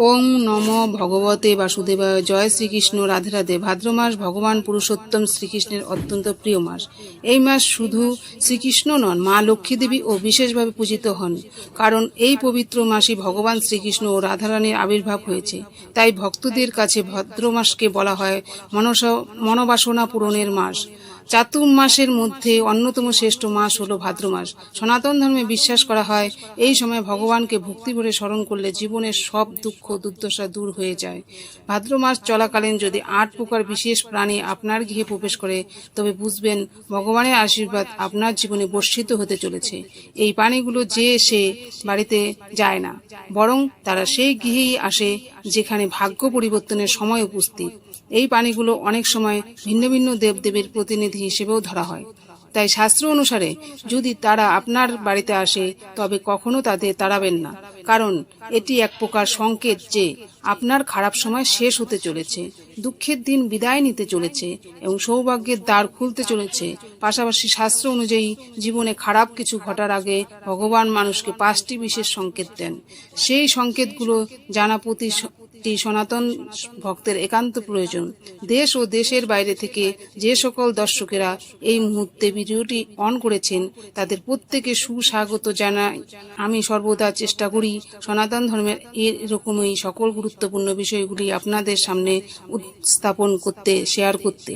ওং নম ভগবতে বাসুদেবায়। জয় শ্রীকৃষ্ণ, রাধে রাধে। ভাদ্র মাস ভগবান পুরুষোত্তম শ্রীকৃষ্ণের অত্যন্ত প্রিয় মাস। এই মাস শুধু শ্রীকৃষ্ণ নন, মা লক্ষ্মী দেবী ও বিশেষভাবে পূজিত হন। কারণ এই পবিত্র মাসে ভগবান শ্রীকৃষ্ণ ও রাধারানীর আবির্ভাব হয়েছে। তাই ভক্তদের কাছে ভাদ্র মাসকে বলা হয় মনসা মনোবাসনা পূরণের মাস। চাতুর্মাসের মধ্যে অন্যতম শ্রেষ্ঠ মাস হলো ভাদ্র মাস। সনাতন ধর্মে বিশ্বাস করা হয়, এই সময় ভগবানকে ভক্তি ভরে স্মরণ করলে জীবনের সব দুঃখ, দুর্দশা দূর হয়ে যায়। ভাদ্র মাস চলাকালীন যদি আট প্রকার বিশেষ প্রাণী আপনার গৃহে প্রবেশ করে, তবে বুঝবেন ভগবানের আশীর্বাদ আপনার জীবনে বর্ষিত হতে চলেছে। এই প্রাণীগুলো যে সে বাড়িতে যায় না, বরং তারা সেই গৃহেই আসে যেখানে ভাগ্য পরিবর্তনের সময় উপস্থিত। এই প্রাণীগুলো অনেক সময় ভিন্ন ভিন্ন দেবদেবীর প্রতিনিধি হিসেবেও ধরা হয়। তাই শাস্ত্র অনুসারে, যদি তারা আপনার বাড়িতে আসে, তবে কখনো তাদের তাড়াবেন না। কারণ এটি এক প্রকার সংকেত যে, আপনার খারাপ সময় শেষ হতে চলেছে, দুঃখের দিন বিদায় নিতে চলেছে, এবং সৌভাগ্যের দ্বার খুলতে চলেছে। পাশাপাশি শাস্ত্র অনুযায়ী, জীবনে খারাপ কিছু ঘটার আগে ভগবান মানুষকে পাঁচটি বিশেষ সংকেত দেন। সেই সংকেতগুলো জানা প্রতি একটি সনাতন ভক্তের একান্ত প্রয়োজন। দেশ ও দেশের বাইরে থেকে যে সকল দর্শকেরা এই মুহূর্তে ভিডিওটি অন করেছেন, তাদের প্রত্যেকে সুস্বাগত জানাই। আমি সর্বদা চেষ্টা করি সনাতন ধর্মের এরকমই সকল গুরুত্বপূর্ণ বিষয়গুলি আপনাদের সামনে উপস্থাপন করতে, শেয়ার করতে।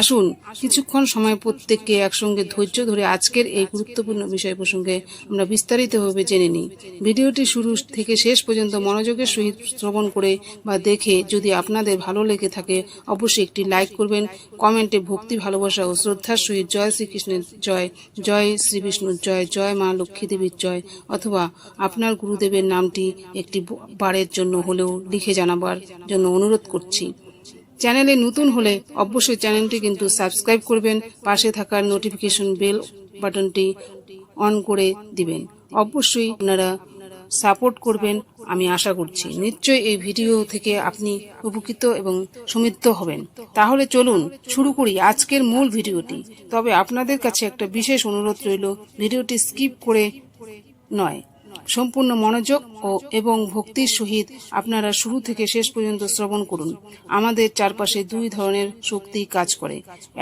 আসুন, কিছুক্ষণ সময় প্রত্যেককে একসঙ্গে ধৈর্য ধরে আজকের এই গুরুত্বপূর্ণ বিষয় প্রসঙ্গে আমরা বিস্তারিতভাবে জেনে নিই। ভিডিওটি শুরু থেকে শেষ পর্যন্ত মনোযোগের সহিত শ্রবণ করে বা দেখে যদি আপনাদের ভালো লেগে থাকে, অবশ্যই একটি লাইক করবেন। কমেন্টে ভক্তি, ভালোবাসা ও শ্রদ্ধার সহিত জয় শ্রীকৃষ্ণের জয় জয় শ্রী বিষ্ণুর জয় জয় মা লক্ষ্মী দেবীর জয়, অথবা আপনার গুরুদেবের নামটি একটি বারের জন্য হলেও লিখে জানাবার জন্য অনুরোধ করছি। চ্যানেলে নতুন হলে অবশ্যই চ্যানেলটি কিন্তু সাবস্ক্রাইব করবেন, পাশে থাকার নোটিফিকেশন বেল বাটনটি অন করে দিবেন। অবশ্যই আপনারা সাপোর্ট করবেন, আমি আশা করছি। নিশ্চয়ই এই ভিডিও থেকে আপনি উপকৃত এবং সমৃদ্ধ হবেন। তাহলে চলুন শুরু করি আজকের মূল ভিডিওটি। তবে আপনাদের কাছে একটা বিশেষ অনুরোধ রইল, ভিডিওটি স্কিপ করে নয়। সম্পূর্ণ মনোযোগ ও এবং ভক্তির সহিত আপনারা শুরু থেকে শেষ পর্যন্ত শ্রবণ করুন। আমাদের চারপাশে দুই ধরনের শক্তি কাজ করে।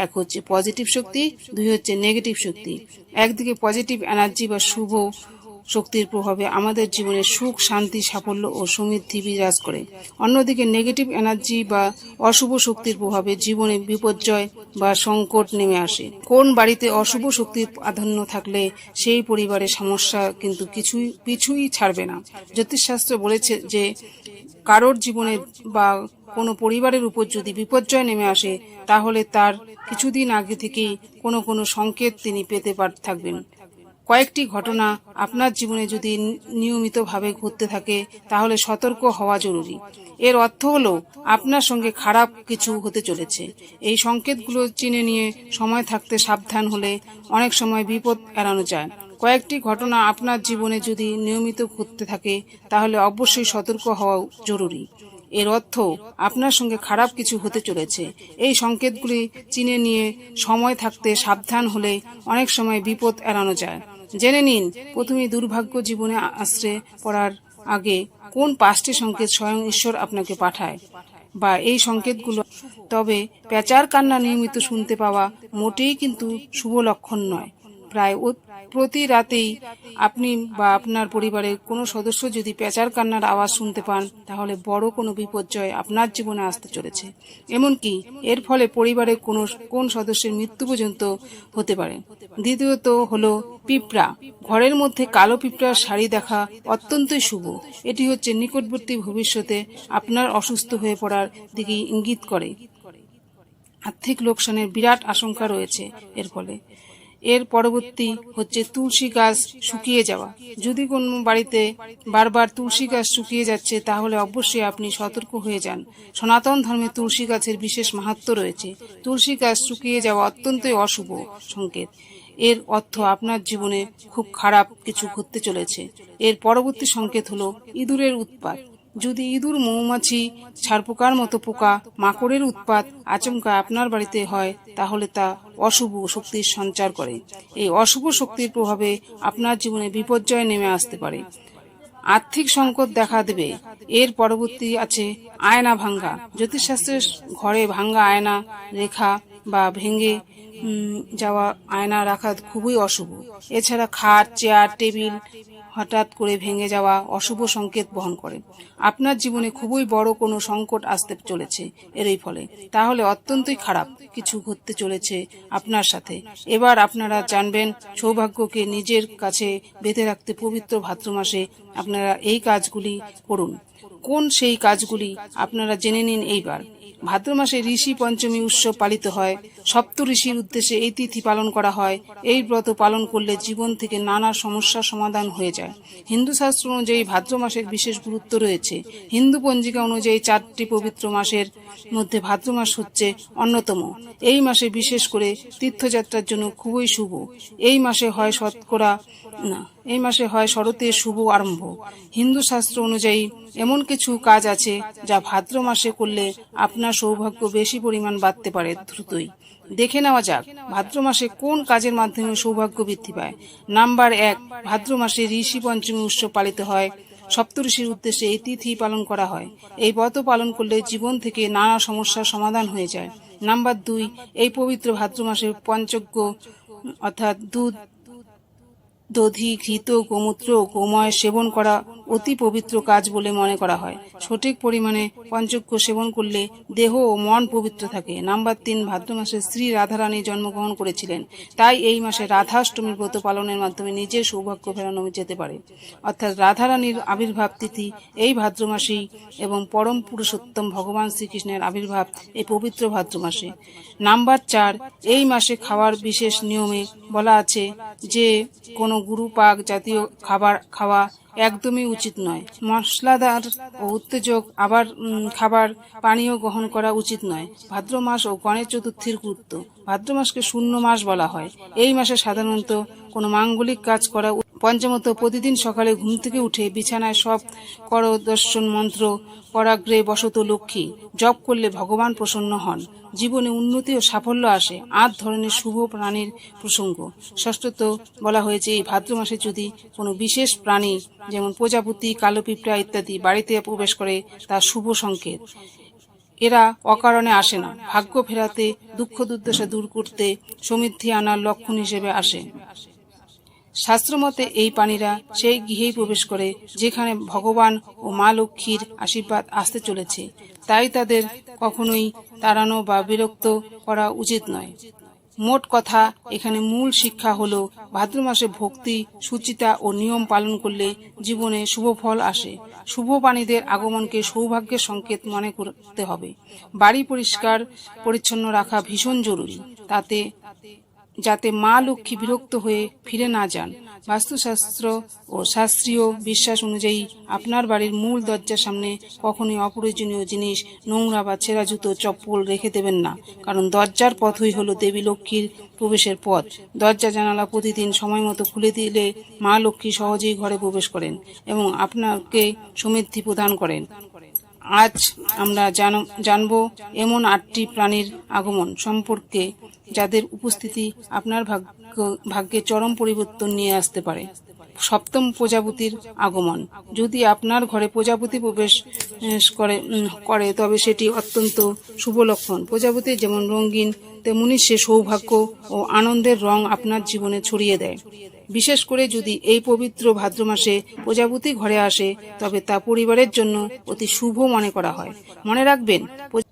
এক হচ্ছে পজিটিভ শক্তি, দুই হচ্ছে নেগেটিভ শক্তি। একদিকে পজিটিভ এনার্জি বা শুভ শক্তির প্রভাবে আমাদের জীবনে সুখ, শান্তি, সাফল্য ও সমৃদ্ধি বিরাজ করে। অন্যদিকে নেগেটিভ এনার্জি বা অশুভ শক্তির প্রভাবে জীবনে বিপর্যয় বা সংকট নেমে আসে। কোন বাড়িতে অশুভ শক্তির প্রাধান্য থাকলে সেই পরিবারের সমস্যা কিন্তু কিছুই পিছুই ছাড়বে না। জ্যোতিষশাস্ত্র বলেছে যে কারোর জীবনে বা কোনো পরিবারের উপর যদি বিপর্যয় নেমে আসে, তাহলে তার কিছুদিন আগে থেকেই কোনো কোনো সংকেত তিনি পেতে পার, থাকবেন। কয়েকটি ঘটনা আপনার জীবনে যদি নিয়মিতভাবে ঘটতে থাকে, তাহলে সতর্ক হওয়া জরুরি। এর অর্থ হলো, আপনার সঙ্গে খারাপ কিছু হতে চলেছে। এই সংকেতগুলো চিনে নিয়ে সময় থাকতে সাবধান হলে অনেক সময় বিপদ এড়ানো যায়। কয়েকটি ঘটনা আপনার জীবনে যদি নিয়মিত ঘটতে থাকে, তাহলে অবশ্যই সতর্ক হওয়া জরুরি। এর অর্থ, আপনার সঙ্গে খারাপ কিছু হতে চলেছে। এই সংকেতগুলি চিনে নিয়ে সময় থাকতে সাবধান হলে অনেক সময় বিপদ এড়ানো যায়। জেনে নিন প্রথমে দুর্ভাগ্য জীবনে আশ্রে পড়ার আগে কোন পাঁচটি সংকেত স্বয়ং ঈশ্বর আপনাকে পাঠায়? বা এই সংকেতগুলো, তবে পেঁচার কান্না নিয়মিত শুনতে পাওয়া মোটেই কিন্তু শুভ লক্ষণ নয়। প্রায় প্রতি রাতেই আপনি বা আপনার পরিবারের কোনো সদস্য যদি পেঁচার কান্নার আওয়াজ শুনতে পান, তাহলে বড় কোনো বিপর্যয় আপনার জীবনে আসতে চলেছে। এমনকি এর ফলে পরিবারের কোনো, কোন সদস্যের মৃত্যু পর্যন্ত হতে পারে। দ্বিতীয়ত হলো পিঁপড়া। ঘরের মধ্যে কালো পিঁপড়ার শাড়ি দেখা অত্যন্তই শুভ। এটি হচ্ছে নিকটবর্তী ভবিষ্যতে আপনার অসুস্থ হয়ে পড়ার দিকে ইঙ্গিত করে। আর্থিক লোকসানের বিরাট আশঙ্কা রয়েছে এর ফলে। এর পরবর্তী হচ্ছে তুলসী গাছ শুকিয়ে যাওয়া। যদি কোনো বাড়িতে বারবার তুলসী গাছ শুকিয়ে যাচ্ছে, তাহলে অবশ্যই আপনি সতর্ক হয়ে যান। সনাতন ধর্মে তুলসী গাছের বিশেষ মাহাত্ম রয়েছে। তুলসী গাছ শুকিয়ে যাওয়া অত্যন্তই অশুভ সংকেত। এর অর্থ আপনার জীবনে খুব খারাপ কিছু ঘটতে চলেছে। এর পরবর্তী সংকেত হলো ইঁদুরের উৎপাত। যদি ইঁদুর মৌমাছি, ছারপোকার মতো পোকা, মাকড়ের উৎপাত আচমকা আপনার বাড়িতে হয়, তাহলে তা অশুভ শক্তির সঞ্চার করে। এই অশুভ শক্তির প্রভাবে আপনার জীবনে বিপর্যয় নেমে আসতে পারে। আর্থিক সংকট দেখা দেবে। এর পরবর্তী আছে আয়না ভাঙ্গা। জ্যোতিষশাস্ত্রের ঘরে ভাঙ্গা আয়না, রেখা বা ভেঙে যাওয়া, আয়না রাখা খুবই অশুভ। এছাড়া খাট, চেয়ার, টেবিল হঠাৎ করে ভেঙে যাওয়া অশুভ সংকেত বহন করে। আপনার জীবনে খুবই বড় কোনো সংকট আসতে চলেছে এরই ফলে। তাহলে অত্যন্তই খারাপ কিছু ঘটতে চলেছে আপনার সাথে। এবার আপনারা জানবেন সৌভাগ্যকে নিজের কাছে বেঁধে রাখতে পবিত্র ভাদ্র মাসে আপনারা এই কাজগুলি করুন। কোন সেই কাজগুলি আপনারা জেনে নিন এইবার। ভাদ্র মাসে ঋষি পঞ্চমী উৎসব পালিত হয়। সপ্ত ঋষির উদ্দেশ্যে এই তিথি পালন করা হয়। এই ব্রত পালন করলে জীবন থেকে নানা সমস্যার সমাধান হয়ে যায়। হিন্দু শাস্ত্র অনুযায়ী ভাদ্র মাসের বিশেষ গুরুত্ব রয়েছে। হিন্দু পঞ্জিকা অনুযায়ী চারটি পবিত্র মাসের মধ্যে ভাদ্র মাস হচ্ছে অন্যতম। এই মাসে বিশেষ করে তীর্থযাত্রার জন্য খুবই শুভ। এই মাসে হয় শতকরা, না, এই মাসে হয় শরতের শুভ আরম্ভ। হিন্দু শাস্ত্র অনুযায়ী এমন কিছু কাজ আছে যা ভাদ্র মাসে করলে আপনার সৌভাগ্য বেশি পরিমাণ বাড়তে পারে দ্রুতই। দেখে নেওয়া যাক, ভাদ্র মাসে কোন কাজের মাধ্যমে সৌভাগ্য বৃদ্ধি পায়? নাম্বার এক, ভাদ্র মাসে ঋষি পঞ্চমী উৎসব পালিত হয়। সপ্তঋষির উদ্দেশ্যে এই তিথি পালন করা হয়। এই ব্রত পালন করলে জীবন থেকে নানা সমস্যার সমাধান হয়ে যায়। নাম্বার দুই, এই পবিত্র ভাদ্র মাসে পঞ্চজ্ঞ অর্থাৎ দুধ দধি, ঘৃত, গোমূত্র গোময় সেবন করা অতি পবিত্র কাজ বলে মনে করা হয়। সঠিক পরিমাণে পঞ্চজ্ঞ সেবন করলে দেহ ও মন পবিত্র থাকে। নাম্বার তিন, ভাদ্র মাসে শ্রী রাধারানী জন্মগ্রহণ করেছিলেন। তাই এই মাসে রাধাষ্টমীর ব্রত পালনের মাধ্যমে নিজের সৌভাগ্য ফেরানো যেতে পারে। অর্থাৎ রাধারানীর আবির্ভাব তিথি এই ভাদ্র মাসেই এবং পরম পুরুষোত্তম ভগবান শ্রীকৃষ্ণের আবির্ভাব এই পবিত্র ভাদ্র মাসে। নাম্বার চার, এই মাসে খাওয়ার বিশেষ নিয়মে বলা আছে যে কোনো গুরু পাক জাতীয় খাবার খাওয়া একদমই উচিত নয়। মশলাদার ও উত্তেজক আবার খাবার পানীয় গ্রহণ করা উচিত নয়। ভাদ্র মাস ও গণেশ চতুর্থীর গুরুত্ব। ভাদ্র মাসকে শূন্য মাস বলা হয়। এই মাসে সাধারণত কোনো মাঙ্গলিক কাজ করা পঞ্চমত, প্রতিদিন সকালে ঘুম থেকে উঠে বিছানায় সব কর দর্শন মন্ত্র পরাগ্রে বসত লক্ষ্মী, জপ করলে ভগবান প্রসন্ন হন। জীবনে উন্নতি ও সাফল্য আসে, আট ধরনের শুভ প্রাণীর প্রসঙ্গ। ষষ্ঠত বলা হয়েছে, এই ভাদ্র মাসে যদি কোনো বিশেষ প্রাণী, যেমন প্রজাপতি কালো পিঁপড়া ইত্যাদি বাড়িতে প্রবেশ করে, তা শুভ সংকেত। এরা অকারণে আসে না, ভাগ্য ফেরাতে, দুঃখ দুর্দশা দূর করতে, সমৃদ্ধি আনার লক্ষণ হিসেবে আসে। শাস্ত্রমতে এই প্রাণীরা সেই গৃহেই প্রবেশ করে, যেখানে ভগবান ও মা লক্ষ্মীর আশীর্বাদ আসতে চলেছে। তাই তাদের কখনোই তাড়ানো বা বিরক্ত করা উচিত নয়। মোট কথা, এখানে মূল শিক্ষা হলো, ভাদ্র মাসে ভক্তি, সুচিতা ও নিয়ম পালন করলে জীবনে শুভ ফল আসে। শুভ প্রাণীদের আগমনকে সৌভাগ্যের সংকেত মনে করতে হবে। বাড়ি পরিষ্কার, পরিচ্ছন্ন রাখা ভীষণ জরুরি। তাতে যাতে মা লক্ষ্মী বিরক্ত হয়ে ফিরে না যান। বাস্তুশাস্ত্র ও শাস্ত্রীয় বিশ্বাস অনুযায়ী আপনার বাড়ির মূল দরজার সামনে কখনোই অপ্রয়োজনীয় জিনিস, নোংরা বা ছেঁড়া জুতো, চপ্পল রেখে দেবেন না। কারণ দরজার পথই হলো দেবী লক্ষ্মীর প্রবেশের পথ। দরজা জানালা প্রতিদিন সময় মতো খুলে দিলে মা লক্ষ্মী সহজেই ঘরে প্রবেশ করেন এবং আপনাকে সমৃদ্ধি প্রদান করেন। আজ আমরা জান- জানব এমন আটটি প্রাণীর আগমন সম্পর্কে, যাদের উপস্থিতি আপনার ভাগ্য, ভাগ্যে চরম পরিবর্তন নিয়ে আসতে পারে। সপ্তম প্রজাপতির আগমন। যদি আপনার ঘরে প্রজাপতি প্রবেশ করে করে, তবে সেটি অত্যন্ত শুভ লক্ষণ। প্রজাপতি যেমন রঙিন, তেমনি সে সৌভাগ্য ও আনন্দের রং আপনার জীবনে ছড়িয়ে দেয়। বিশেষ করে যদি এই পবিত্র ভাদ্র মাসে প্রজাপতি ঘরে আসে, তবে তা পরিবারের জন্য অতি শুভ মনে করা হয়। মনে রাখবেন,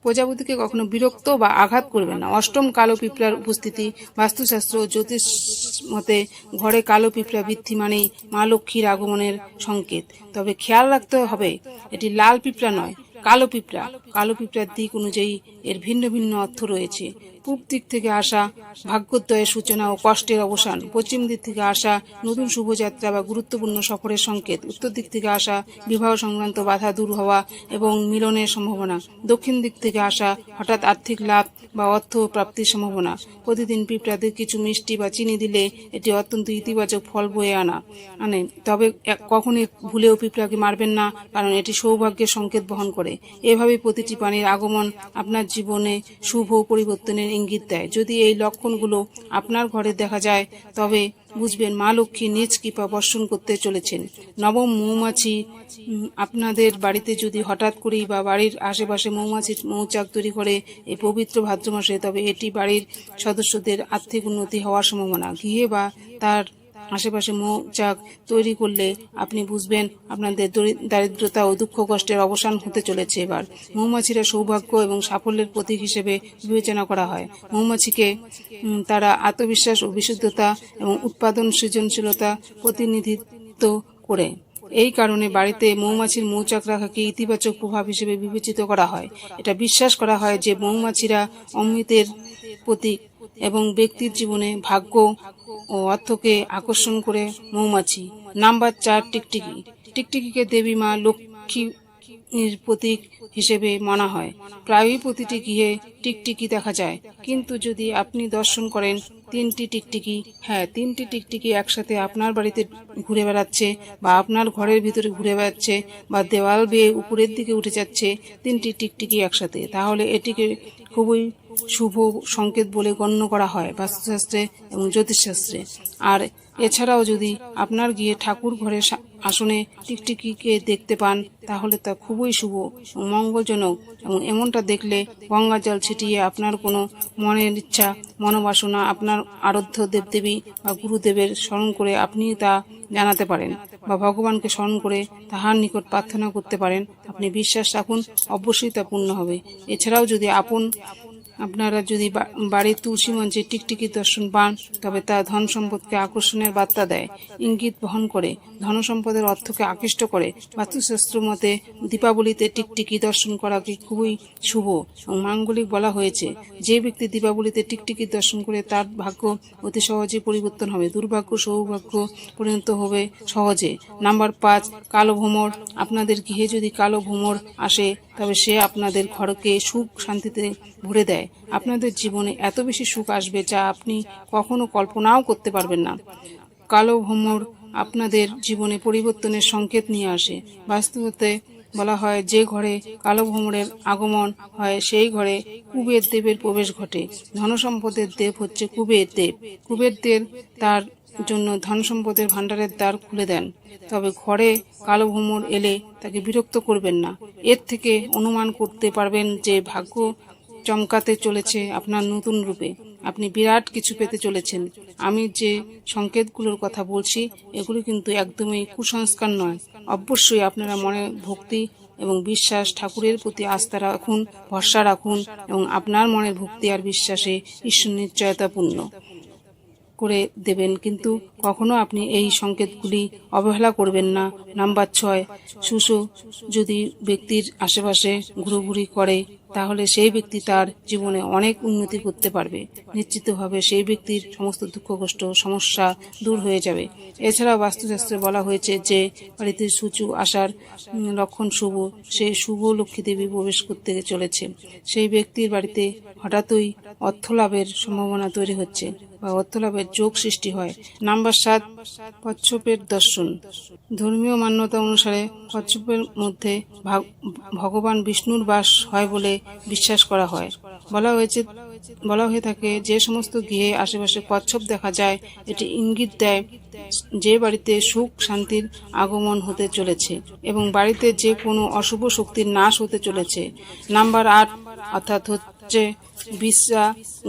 প্রজাপতিকে কখনো বিরক্ত বা আঘাত করবেন না। অষ্টম কালো পিঁপড়ার উপস্থিতি বাস্তুশাস্ত্র জ্যোতিষ মতে ঘরে কালো পিঁপড়া বৃদ্ধি মানেই মা লক্ষ্মীর আগমনের সংকেত। তবে খেয়াল রাখতে হবে, এটি লাল পিঁপড়া নয়, কালো পিঁপড়া। কালো পিঁপড়ার দিক অনুযায়ী এর ভিন্ন ভিন্ন অর্থ রয়েছে। পূব দিক থেকে আসা, ভাগ্যোদয়ের সূচনা ও কষ্টের অবসান, পশ্চিম দিক থেকে আসা নতুন শুভযাত্রা বা গুরুত্বপূর্ণ সফরের সংকেত, উত্তর দিক থেকে আসা বিবাহ সংক্রান্ত বাধা দূর হওয়া এবং মিলনের সম্ভাবনা, দক্ষিণ দিক থেকে আসা হঠাৎ আর্থিক লাভ বা অর্থ প্রাপ্তির সম্ভাবনা, প্রতিদিন পিঁপড়াদের কিছু মিষ্টি বা চিনি দিলে এটি অত্যন্ত ইতিবাচক ফল বয়ে আনা, আনে। তবে কখনই ভুলেও পিঁপড়াকে মারবেন না, কারণ এটি সৌভাগ্যের সংকেত বহন করে। এভাবে প্রতিটি পানির আগমন আপনার জীবনে শুভ পরিবর্তনের ইঙ্গিত দেয়। যদি এই লক্ষণগুলো আপনার ঘরে দেখা যায়, তবে বুঝবেন মা লক্ষ্মী নিজ কৃপা বর্ষণ করতে চলেছেন। নবম মৌমাছি আপনাদের বাড়িতে যদি হঠাৎ করেই বা বাড়ির আশেপাশে মৌমাছির মৌচাক তৈরি করে এই পবিত্র ভাদ্র মাসে তবে এটি বাড়ির সদস্যদের আর্থিক উন্নতি হওয়ার সম্ভাবনা। গৃহে বা তার আশেপাশে মৌচাক তৈরি করলে আপনি বুঝবেন আপনাদের দারিদ্রতা ও দুঃখ কষ্টের অবসান হতে চলেছে এবার। মৌমাছিরা সৌভাগ্য এবং সাফল্যের প্রতীক হিসেবে বিবেচনা করা হয়। মৌমাছিকে তারা আত্মবিশ্বাস ও বিশুদ্ধতা এবং উৎপাদন সৃজনশীলতা প্রতিনিধিত্ব করে। এই কারণে বাড়িতে মৌমাছির মৌচাক রাখাকে ইতিবাচক প্রভাব হিসেবে বিবেচিত করা হয়। এটা বিশ্বাস করা হয় যে মৌমাছিরা অমৃতের প্রতীক। এবং ব্যক্তির জীবনে ভাগ্য ও অর্থকে আকর্ষণ করে মৌমাছি। নাম্বার চার, টিকটিকি। টিকটিকিকে দেবী মা লক্ষ্মী প্রতীক হিসেবে মানা হয়। প্রায়ই প্রতিটি গৃহে টিকটিকি দেখা যায়। কিন্তু যদি আপনি দর্শন করেন তিনটি টিকটিকি হ্যাঁ তিনটি টিকটিকি একসাথে আপনার বাড়িতে ঘুরে বেড়াচ্ছে বা আপনার ঘরের ভিতরে ঘুরে বেড়াচ্ছে বা দেওয়াল বেয়ে উপরের দিকে উঠে যাচ্ছে তিনটি টিকটিকি একসাথে, তাহলে এটিকে খুবই শুভ সংকেত বলে গণ্য করা হয় বাস্তুশাস্ত্রে এবং জ্যোতিষশাস্ত্রে। আর এছাড়াও যদি আপনার গিয়ে ঠাকুর ঘরের আসনে টিকটিকিকে দেখতে পান, তাহলে তা খুবই শুভ মঙ্গলজনক এবং এমনটা দেখলে গঙ্গা জল ছিটিয়ে আপনার কোনো মনের ইচ্ছা, মনোবাসনা, আপনার আরাধ্য দেবদেবী বা গুরুদেবের স্মরণ করে আপনি তা জানাতে পারেন বা ভগবানকে স্মরণ করে তাহার নিকট প্রার্থনা করতে পারেন। আপনি বিশ্বাস রাখুন, অবশ্যই তা পূর্ণ হবে। এছাড়াও যদি আপন আপনারা যদি বাড়ির তুলসী মঞ্চে টিকটিকি দর্শন পান, তবে তা ধন সম্পদকে আকর্ষণের বার্তা দেয়। ইঙ্গিত বহন করে, ধন সম্পদের অর্থকে আকৃষ্ট করে। বাস্তুশাস্ত্র মতে, দীপাবলিতে টিকটিকি দর্শন করা কি খুবই শুভ? এবং মাঙ্গলিক বলা হয়েছে, যে ব্যক্তি দীপাবলিতে টিকটিকি দর্শন করে তার ভাগ্য অতি সহজে পরিবর্তন হবে। দুর্ভাগ্য, সৌভাগ্য পরিণত হবে সহজে। নাম্বার পাঁচ, কালো ভ্রমর আপনাদের গৃহে যদি কালো ভ্রমর আসে, তবে সে আপনাদের ঘরকে সুখ শান্তিতে ভরে দেয়। আপনাদের জীবনে এত বেশি সুখ আসবে যা আপনি কখনো কল্পনাও করতে পারবেন না। কালো ভ্রমর আপনাদের জীবনে পরিবর্তনের সংকেত নিয়ে আসে। বাস্তবতে বলা হয়, যে ঘরে কালো ভ্রমরের আগমন হয়, সেই ঘরে কুবের দেবের প্রবেশ ঘটে। ধনসম্পদের দেব হচ্ছে কুবের দেব। কুবের দেব তার জন্য ধন সম্পদের ভাণ্ডারের দ্বার খুলে দেন। তবে ঘরে কালো ভ্রমর এলে তাকে বিরক্ত করবেন না। এর থেকে অনুমান করতে পারবেন যে ভাগ্য চমকাতে চলেছে আপনার নতুন রূপে। আপনি বিরাট কিছু পেতে চলেছেন। আমি যে সংকেতগুলোর কথা বলছি, এগুলো কিন্তু একদমই কুসংস্কার নয়। অবশ্যই আপনারা মনে ভক্তি এবং বিশ্বাস ঠাকুরের প্রতি আস্থা রাখুন, ভরসা রাখুন এবং আপনার মনের ভক্তি আর বিশ্বাসে ঈশ্বর নিশ্চয়তাপূর্ণ করে দেবেন। কিন্তু কখনো আপনি এই সংকেতগুলি অবহেলা করবেন না। নাম্বার ছয়, সুসো, যদি ব্যক্তির আশেপাশে ঘুরোঘুরি করে, তাহলে সেই ব্যক্তি তার জীবনে অনেক উন্নতি করতে পারবে। নিশ্চিতভাবে সেই ব্যক্তির সমস্ত দুঃখ, কষ্ট, সমস্যা দূর হয়ে যাবে। এছাড়াও বাস্তুশাস্ত্রে বলা হয়েছে যে, বাড়িতে সূচু আসার লক্ষণ শুভ সেই শুভ লক্ষ্মী দেবী প্রবেশ করতে চলেছে। সেই ব্যক্তির বাড়িতে হঠাৎই অর্থ লাভের সম্ভাবনা তৈরি হচ্ছে বা অর্থলাভের যোগ সৃষ্টি হয়। নাম্বার সাত কচ্ছপের দর্শন। ধর্মীয় মান্যতা অনুসারে কচ্ছপের মধ্যে ভাগ- ভগবান বিষ্ণুর বাস হয় বলে বিশ্বাস করা হয়। বলা হয়েছে বলা হয়ে থাকে যে সমস্ত গৃহে আশেপাশে কচ্ছপ দেখা যায়, এটি ইঙ্গিত দেয় যে বাড়িতে সুখ শান্তির আগমন হতে চলেছে এবং বাড়িতে যে কোনো অশুভ শক্তির নাশ হতে চলেছে। নাম্বার আট অর্থাৎ হচ্ছে বিশ্বা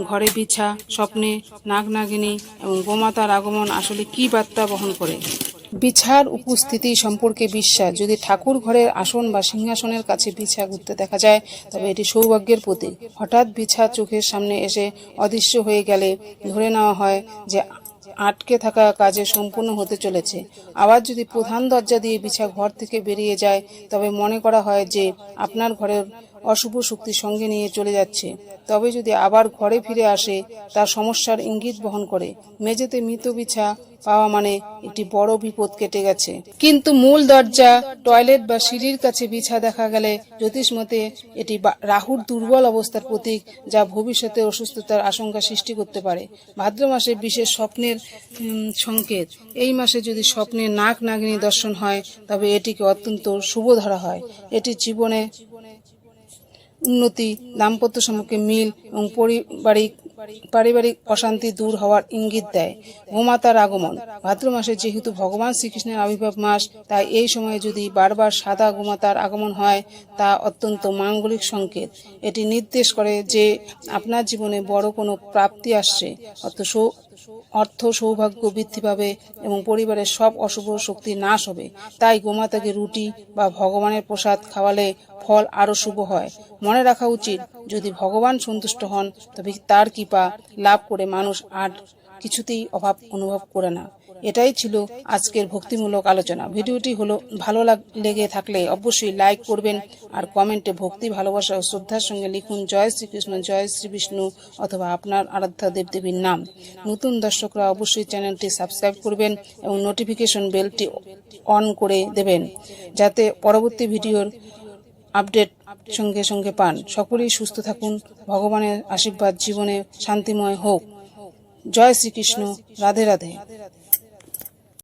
ঘরে বিছা স্বপ্নে নাগনাগিনী এবং গোমাতার আগমন আসলে কি বার্তা বহন করে? বিছার উপস্থিতি সম্পর্কে বিশ্বাস। যদি ঠাকুর ঘরের আসন বা সিংহাসনের কাছে বিছা ঘুরতে দেখা যায়, তবে এটি সৌভাগ্যের প্রতীক। হঠাৎ বিছা চোখের সামনে এসে অদৃশ্য হয়ে গেলে ধরে নেওয়া হয় যে আটকে থাকা কাজে সম্পূর্ণ হতে চলেছে। আবার যদি প্রধান দরজা দিয়ে বিছা ঘর থেকে বেরিয়ে যায়, তবে মনে করা হয় যে আপনার ঘরের অশুভ শক্তি সঙ্গে নিয়ে চলে যাচ্ছে। তবে যদি আবার ঘরে ফিরে আসে, তার সমস্যার ইঙ্গিত বহন করে। মেঝেতে মৃত বিছা পাওয়া মানে একটি বড় বিপদ কেটে গেছে। কিন্তু মূল দরজা, টয়লেট বা সিঁড়ির কাছে বিছা দেখা গেলে জ্যোতিষ মতে এটি রাহুর দুর্বল অবস্থার প্রতীক যা ভবিষ্যতে অসুস্থতার আশঙ্কা সৃষ্টি করতে পারে। ভাদ্র মাসে বিশেষ স্বপ্নের সংকেত। এই মাসে যদি স্বপ্নে নাক নাগিনী দর্শন হয়, তবে এটিকে অত্যন্ত শুভ ধরা হয়। এটি জীবনে উন্নতি, দাম্পত্য সম্পর্কে মিল এবং পারিবারিক পারিবারিক অশান্তি দূর হওয়ার ইঙ্গিত দেয়। গোমাতার আগমন। ভাদ্র মাসে যেহেতু ভগবান শ্রীকৃষ্ণের আবির্ভাব মাস, তাই এই সময়ে যদি বারবার সাদা গোমাতার আগমন হয়, তা অত্যন্ত মাঙ্গলিক সংকেত। এটি নির্দেশ করে যে আপনার জীবনে বড় কোনো প্রাপ্তি আসছে অর্থ সৌ- অর্থ সৌভাগ্য বৃদ্ধি পাবে এবং পরিবারের সব অশুভ শক্তি নাশ হবে। তাই গোমাতাকে রুটি বা ভগবানের প্রসাদ খাওয়ালে ফল আরও শুভ হয়। মনে রাখা উচিত, যদি ভগবান সন্তুষ্ট হন, তবে তার কৃপা লাভ করে মানুষ আর কিছুতেই অভাব অনুভব করে না। এটাই ছিল আজকের ভক্তিমূলক আলোচনা। ভিডিওটি হলো ভালো লেগে থাকলে অবশ্যই লাইক করবেন আর কমেন্টে ভক্তি, ভালোবাসা ও শ্রদ্ধার সঙ্গে লিখুন, জয় শ্রীকৃষ্ণ, জয় শ্রী বিষ্ণু অথবা আপনার আরাধ্যা দেবদেবীর নাম। নতুন দর্শকরা অবশ্যই চ্যানেলটি সাবস্ক্রাইব করবেন এবং নোটিফিকেশন বেলটি অন করে দেবেন, যাতে পরবর্তী ভিডিওর আপডেট সঙ্গে সঙ্গে পান। সকলেই সুস্থ থাকুন, ভগবানের আশীর্বাদ, জীবনে শান্তিময় হোক। জয় শ্রীকৃষ্ণ, রাধে রাধে।